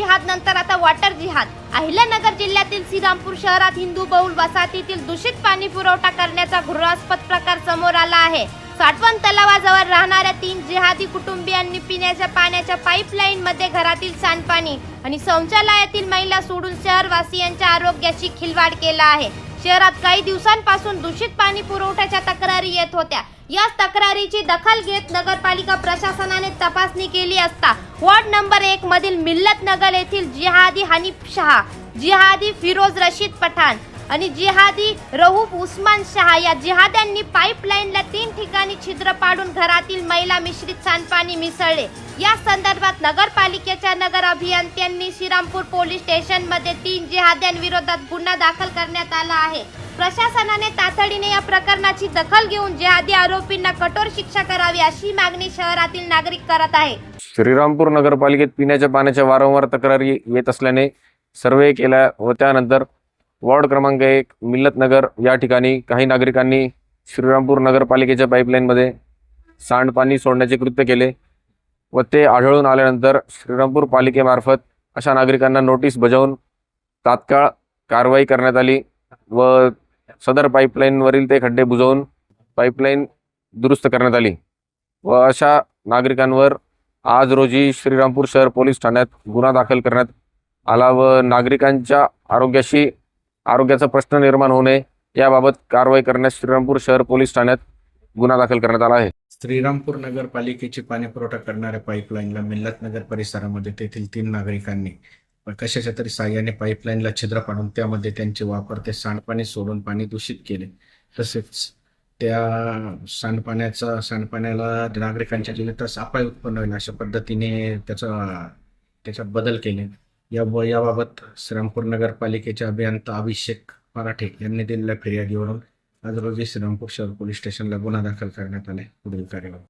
जिहाद नंतर आता वॉटर जिहाद. अहिल्यानगर जिल्ह्यातील श्रीरामपूर शहरात हिंदू बहुल वसाहतीतील दूषित पाणी पुरवठा करण्याचा घृणास्पद प्रकार समोर आला आहे. साठवण तलावाजवळ राहणाऱ्या तीन जिहादी कुटुंबियांनी पिण्याच्या पाण्याच्या पाईपलाईन मध्ये घरातील सांडपाणी आणि शौचालयातील महिला सोडून शहरवासियांच्या आरोग्याशी खिलवाड केला आहे. शहरात काही दिवसांपासून दूषित पाणी पुरवठ्याच्या तक्रारी येत होत्या. या तक्रारीची दखल घेत नगरपालिका प्रशासनाने तपासणी केली असता वॉर्ड नंबर एक मधील मिल्लत नगर येथील जिहादी हनीफ शहा जिहादी फिरोज रशीद पठाण आणि जिहादी रहूब उस्मान शहा या जिहाद्यांनी पाईपलाईनला तीन ठिकाणी छिद्र पाडून घरातील महिला मिश्रित सांडपाणी मिसळले. या संदर्भात नगरपालिकेच्या नगर अभियंत्यांनी श्रीरामपूर पोलीस स्टेशनमध्ये तीन जिहाद्यांविरोधात गुन्हा दाखल करण्यात आला आहे. प्रशासनाने तातडीने या प्रकरणाची दखल घेऊन जिहादी आरोपींना कठोर शिक्षा करावी अशी मागणी शहरातील नागरिक करत आहे श्रीरामपूर नगरपालिकेत पिण्याच्या पाण्याच्या वारंवार तक्रारी येत असल्याने सर्वे केल्या व त्यानंतर वॉर्ड क्रमांक एक मिल्लत नगर या ठिकाणी काही नागरिकांनी श्रीरामपूर नगरपालिकेच्या पाईपलाईनमध्ये सांडपाणी सोडण्याचे कृत्य केले. व ते आढळून आल्यानंतर श्रीरामपूर पालिकेमार्फत अशा नागरिकांना नोटीस बजावून तात्काळ कारवाई करण्यात आली व सदर पाईपलाईनवरील ते खड्डे बुजवून पाईपलाईन दुरुस्त करण्यात आली व अशा नागरिकांवर आज रोजी श्रीरामपूर शहर पोलीस ठाण्यात गुन्हा दाखल करण्यात आला व नागरिकांच्या आरोग्याशी आरोग्याचा प्रश्न निर्माण होऊ नये याबाबत कारवाई करण्यास श्रीरामपूर शहर पोलीस ठाण्यात गुन्हा दाखल करण्यात आला आहे. श्रीरामपूर नगरपालिकेची पाणी पुरवठा करणाऱ्या पाईपलाईनला मिल्लत नगर परिसरामध्ये तेथील तीन नागरिकांनी कशाच्या तरी साह्याने पाईपलाईनला छिद्र पाडून त्यामध्ये त्यांचे वापरते सांडपाणी सोडून पाणी दूषित केले. तसेच त्या सांडपाण्याचा सांडपाण्याला नागरिकांच्या जीवनात अपाय उत्पन्न होईल अशा पद्धतीने त्याचा त्याच्यात बदल केले. या याबाबत श्रीरामपूर नगरपालिकेचे अभियंता अभिषेक मराठे यांनी दिलेल्या फिर्यादीवरून आज रोजी श्रीरामपूर शहर पोलीस स्टेशनला गुन्हा दाखल करण्यात आले पुढील कार्यवाही.